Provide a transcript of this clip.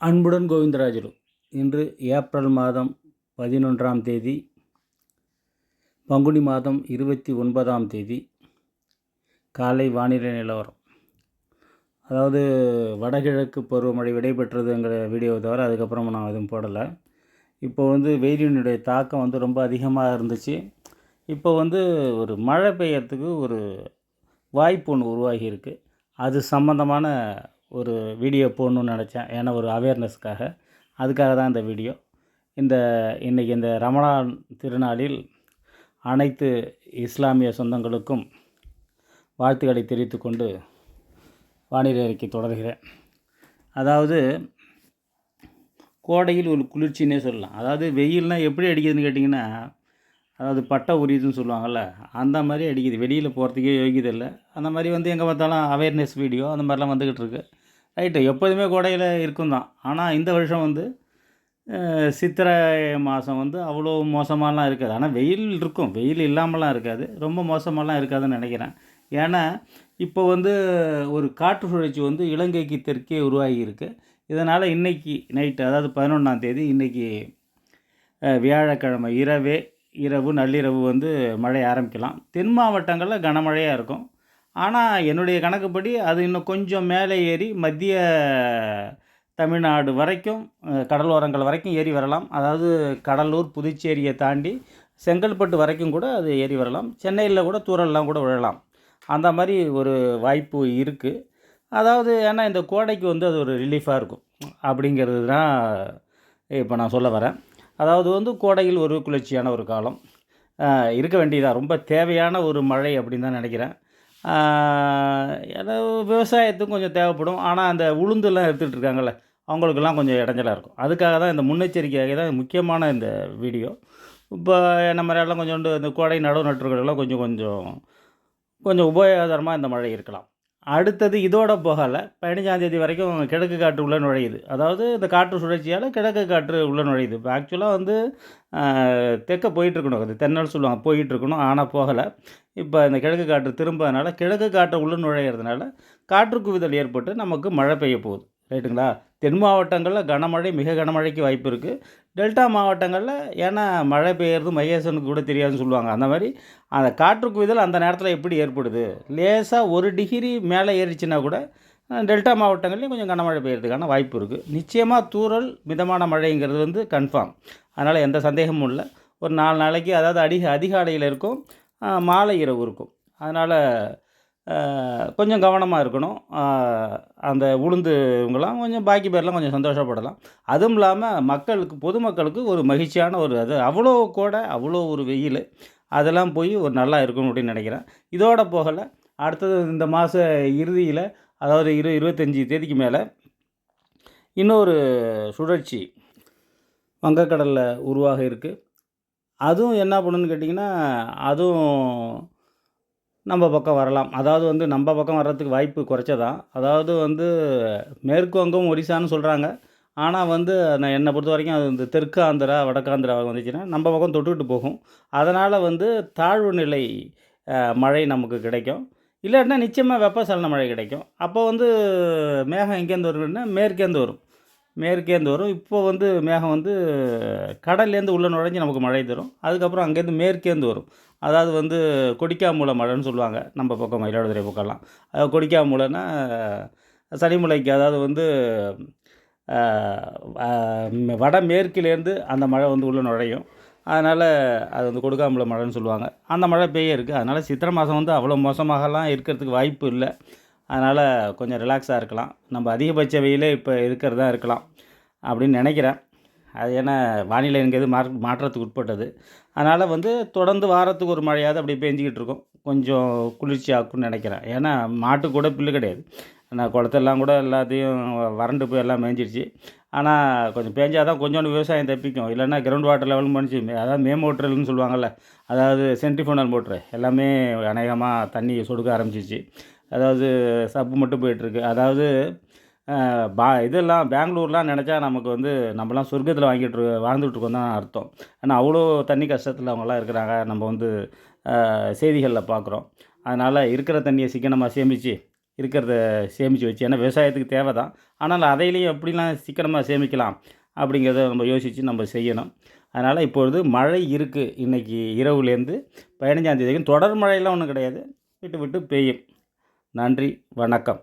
அன்புடன் கோவிந்தராஜலு இன்று ஏப்ரல் மாதம் பதினொன்றாம் தேதி பங்குனி மாதம் இருபத்தி ஒன்பதாம் தேதி காலை வானிலை நிலவரம். அதாவது வடகிழக்கு பருவமழை விடைபெற்றதுங்கிற வீடியோ தவிர அதுக்கப்புறம் நான் எதுவும் போடலை. இப்போ வந்து வெயிலினுடைய தாக்கம் வந்து ரொம்ப அதிகமாக இருந்துச்சு. இப்போ வந்து ஒரு மழை பெய்யறதுக்கு ஒரு வாய்ப்பு ஒன்று உருவாகியிருக்கு. அது சம்மந்தமான ஒரு வீடியோ போடணுன்னு நினச்சேன். ஏன்னா ஒரு அவேர்னஸ்க்காக அதுக்காக தான் இந்த வீடியோ. இந்த இன்றைக்கி இந்த ரமணான் திருநாளில் அனைத்து இஸ்லாமிய சொந்தங்களுக்கும் வாழ்த்துக்களை தெரிவித்து கொண்டு வானிலை அறிக்கை தொடர்கிறேன். அதாவது கோடையில் ஒரு குளிர்ச்சின்னே சொல்லலாம். அதாவது வெயில்னால் எப்படி அடிக்குதுன்னு கேட்டிங்கன்னா அதாவது பட்டை உரியுதுன்னு சொல்லுவாங்கள்ல அந்த மாதிரி அடிக்குது. வெளியில் போகிறதுக்கே யோகியது இல்லை. அந்த மாதிரி வந்து எங்கே பார்த்தாலும் அவேர்னஸ் வீடியோ அந்த மாதிரிலாம் வந்துக்கிட்டு இருக்குது ரைட்டு எப்போதுமே கோடையில் இருக்கும் தான் ஆனால் இந்த வருஷம் வந்து சித்திரை மாதம் வந்து அவ்வளோ மோசமாலாம் இருக்காது. ஆனால் வெயில் இருக்கும். வெயில் இல்லாமலாம் இருக்காது. ரொம்ப மோசமாலாம் இருக்காதுன்னு நினைக்கிறேன். ஏன்னா இப்போ வந்து ஒரு காற்று சுழற்சி வந்து இலங்கைக்கு தெற்கே உருவாகியிருக்கு. இதனால் இன்றைக்கி நைட்டு அதாவது பதினொன்றாம் தேதி இன்றைக்கி வியாழக்கிழமை இரவே இரவு நள்ளிரவு வந்து மழை ஆரம்பிக்கலாம். தென் மாவட்டங்களில் கனமழையாக இருக்கும். ஆனால் என்னுடைய கணக்குப்படி அது இன்னும் கொஞ்சம் மேலே ஏறி மத்திய தமிழ்நாடு வரைக்கும் கடலோரங்கள் வரைக்கும் ஏறி வரலாம். அதாவது கடலூர் புதுச்சேரியை தாண்டி செங்கல்பட்டு வரைக்கும் கூட அது ஏறி வரலாம். சென்னையில் கூட தூரல்லாம் கூட விழலாம். அந்த மாதிரி ஒரு வாய்ப்பு இருக்குது அதாவது ஏன்னா இந்த கோடைக்கு வந்து அது ஒரு ரிலீஃபாக இருக்கும். அப்படிங்கிறது தான் இப்போ நான் சொல்ல வரேன். அதாவது வந்து கோடையில் ஒரு குளிர்ச்சியான ஒரு காலம். இருக்க வேண்டியதாக ரொம்ப தேவையான ஒரு மழை அப்படின்னு தான் நினைக்கிறேன். ஏன்னா விவசாயத்துக்கும் கொஞ்சம் தேவைப்படும். ஆனால் அந்த உளுந்துலாம் எடுத்துகிட்டு இருக்காங்கல்ல அவங்களுக்கெல்லாம் கொஞ்சம் இடைஞ்சலாக இருக்கும். அதுக்காக தான் இந்த முன்னெச்சரிக்கையாக தான் முக்கியமான இந்த வீடியோ. இப்போ நம்ம மாதிரியெல்லாம் கொஞ்சோண்டு இந்த கோடை நடவு நட்டுருக்கிறதெல்லாம் கொஞ்சம் கொஞ்சம் கொஞ்சம் உபயோகரமாக இந்த மழை இருக்கலாம். அடுத்தது இதோட போகலை. பதினஞ்சாம் தேதி வரைக்கும் கிழக்கு காற்று உள்ளே நுழையுது. அதாவது இந்த காற்று சுழற்சியால் கிழக்கு காற்று உள்ளே நுழையுது. இப்போ ஆக்சுவலாக வந்து தெற்க போயிட்டுருக்கணும் அது தென்னல் சொல்லுவாங்க. போயிட்டுருக்கணும் ஆனால் போகலை. இப்போ இந்த கிழக்கு காற்று திரும்பதுனால கிழக்கு காற்று உள்ளே நுழையிறதுனால காற்று குவிதல் ஏற்பட்டு நமக்கு மழை பெய்ய போகுது. ரைட்டுங்களா தென் மாவட்டங்களில் கனமழை மிக கனமழைக்கு வாய்ப்பு இருக்குது டெல்டா மாவட்டங்களில் ஏன்னா மழை பெய்யறது மையேசனுக்கு கூட தெரியாதுன்னு சொல்லுவாங்க. அந்த மாதிரி அந்த காற்று குவிதல் அந்த நேரத்தில் எப்படி ஏற்படுது? லேசாக ஒரு டிகிரி மேலே ஏறிச்சுன்னா கூட டெல்டா மாவட்டங்கள்லேயும் கொஞ்சம் கனமழை பெய்யறதுக்கான வாய்ப்பு இருக்குது நிச்சயமாக தூறல் மிதமான மழைங்கிறது வந்து கன்ஃபார்ம் அதனால் எந்த சந்தேகமும் இல்லை. ஒரு நாலு நாளைக்கு அதாவது அதிக அதிகாலையில் இருக்கும் மாலை இரவு இருக்கும். அதனால் கொஞ்சம் கவனமாக இருக்கணும். அந்த உளுந்து இவங்கெல்லாம் கொஞ்சம் பாக்கி பேர்லாம் கொஞ்சம் சந்தோஷப்படலாம். அதுவும் இல்லாமல் மக்களுக்கு பொதுமக்களுக்கு ஒரு மகிழ்ச்சியான ஒரு அது அவ்வளோ கூட அவ்வளோ ஒரு வெயில். அதெல்லாம் போய் ஒரு நல்லா இருக்கணும் அப்படின்னு நினைக்கிறேன். இதோட போகலை அடுத்தது இந்த மாத இறுதியில் அதாவது இரு இருபத்தஞ்சி தேதிக்கு மேலே இன்னொரு சுழற்சி வங்கக்கடலில் உருவாக இருக்குது அதுவும் என்ன பண்ணுன்னு கேட்டிங்கன்னா அதுவும் நம்ம பக்கம் வரலாம். அதாவது வந்து நம்ம பக்கம் வர்றதுக்கு வாய்ப்பு குறைச்சதான் அதாவது வந்து மேற்கு வங்கம் ஒரிசான்னு சொல்கிறாங்க ஆனால் வந்து நான் என்னை பொறுத்த வரைக்கும் அது வந்து தெற்கு ஆந்திரா வடக்கு ஆந்திரா வந்துச்சுன்னா நம்ம பக்கம் தொட்டுக்கிட்டு போகும். அதனால் வந்து தாழ்வு நிலை மழை நமக்கு கிடைக்கும். இல்லாட்டினா நிச்சயமாக வெப்பசலன மழை கிடைக்கும். அப்போ வந்து மேகம் எங்கேருந்து வரும்னா மேற்கேந்து வரும். மேற்கேந்து வரும். இப்போ வந்து மேகம் வந்து கடல்லேருந்து உள்ளே நுழைஞ்சி நமக்கு மழை தரும். அதுக்கப்புறம் அங்கேருந்து மேற்கேந்து வரும். அதாவது வந்து கொடிக்காமூல மழைன்னு சொல்லுவாங்க. நம்ம பக்கம் மயிலாடுதுறை பக்கம்லாம். அதாவது கொடிக்காமூலைன்னா சனிமுலைக்கு அதாவது வந்து வடமேற்கிலேருந்து அந்த மழை வந்து உள்ளே நுழையும். அதனால் அது வந்து கொடுக்காமூல மழைன்னு சொல்லுவாங்க. அந்த மழை பெய்ய இருக்குது அதனால் சித்திரை மாதம் வந்து அவ்வளோ மோசமாகலாம் இருக்கிறதுக்கு வாய்ப்பு இல்லை. அதனால் கொஞ்சம் ரிலாக்ஸாக இருக்கலாம். நம்ம அதிகபட்ச வெயிலே இப்போ இருக்கிறதா இருக்கலாம் அப்படின்னு நினைக்கிறேன். அது ஏன்னா வானிலை எங்கேது மா மாற்றத்துக்கு உட்பட்டது. அதனால் வந்து தொடர்ந்து வாரத்துக்கு ஒரு மழையாவது அப்படி பெஞ்சிக்கிட்டு இருக்கும். கொஞ்சம் குளிர்ச்சி ஆக்கும்னு நினைக்கிறேன். ஏன்னா மாட்டுக்கு கூட புல்லு கிடையாது. ஆனால் குளத்தெல்லாம் கூட எல்லாத்தையும் வறண்டு போய் எல்லாம் மேய்ஞ்சிருச்சு ஆனால் கொஞ்சம் பேஞ்சால் தான் கொஞ்சோண்டு விவசாயம் தப்பிக்கும். இல்லைன்னா கிரவுண்ட் வாட்டர் லெவலும் பண்ணிச்சு அதாவது மே மோட்டர்னு சொல்லுவாங்கள்ல அதாவது சென்ட்ரிஃபோனல் மோட்ரு எல்லாமே அநேகமாக தண்ணி சொடுக்க ஆரம்பிச்சிச்சு அதாவது சப்பு மட்டும் போயிட்டுருக்கு. அதாவது பா இதெல்லாம் பெங்களூர்லாம் நினச்சா நமக்கு வந்து நம்மலாம் சொர்க்கத்தில் வாங்கிட்டு இரு- தான் அர்த்தம். ஆனால் அவ்வளோ தண்ணி கஷ்டத்தில் அவங்களாம் இருக்கிறாங்க. நம்ம வந்து செய்திகளில் பார்க்குறோம் அதனால் இருக்கிற தண்ணியை சிக்கனமாக சேமித்து இருக்கிறத சேமித்து வச்சு ஏன்னா விவசாயத்துக்கு தேவை தான் ஆனால் அதையிலையும் எப்படிலாம் சிக்கனமாக சேமிக்கலாம் அப்படிங்கிறத நம்ம யோசித்து நம்ம செய்யணும். அதனால் இப்பொழுது மழை இருக்குது இன்றைக்கி இரவுலேருந்து பதினஞ்சாந்தேதி வரைக்கும் தொடர் மழையெல்லாம் ஒன்றும் கிடையாது. விட்டு விட்டு பெய்யும். நன்றி வணக்கம்.